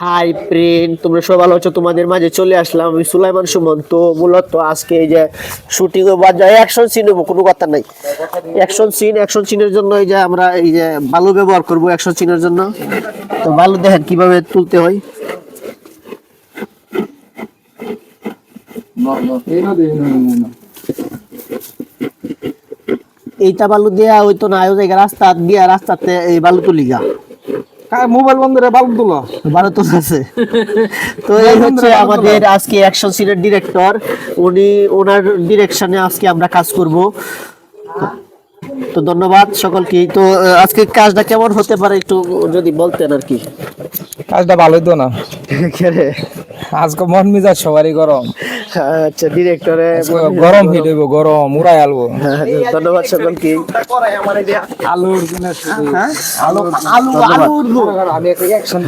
High print তোমরা সব ভালো আছো? তোমাদের মাঝে চলে আসলাম আমি সুলাইমান সুমন। তো মূলত আজকে এই যে শুটিং বাজা অ্যাকশন সিন হব কোনো কথা নাই। অ্যাকশন সিন অ্যাকশন সিনের জন্য এই যে আমরা এই যে বালু ব্যবহার করব অ্যাকশন সিনের জন্য। তো বালু দেখেন, কীভাবে তুলতে হয়। এইটা বালু দেয়া হইতো না ওই জায়গায় রাস্তা দিয়া, রাস্তাতে এই বালু তুলিগা মোবাইল বন্ধ রে তুলো তো আছে। তো এই হচ্ছে আমাদের আজকে অ্যাকশন সিনের ডিরেক্টর উনি ওনার ডিরেকশনে আজকে আমরা কাজ করব। তো ধন্যবাদ সকলকে। তো আজকে কাজটা কেমন হতে পারে একটু যদি বলতেন আর কি? কাজটা ভালোই তো না? আজকে মন মেজাজ সবারই গরম। আচ্ছা ডিরেক্টরে গরম হিট হইব গরম উড়াই আলবো। ধন্যবাদ সকলকে। আলুর আলু আলু আলু আমি একটা অ্যাকশন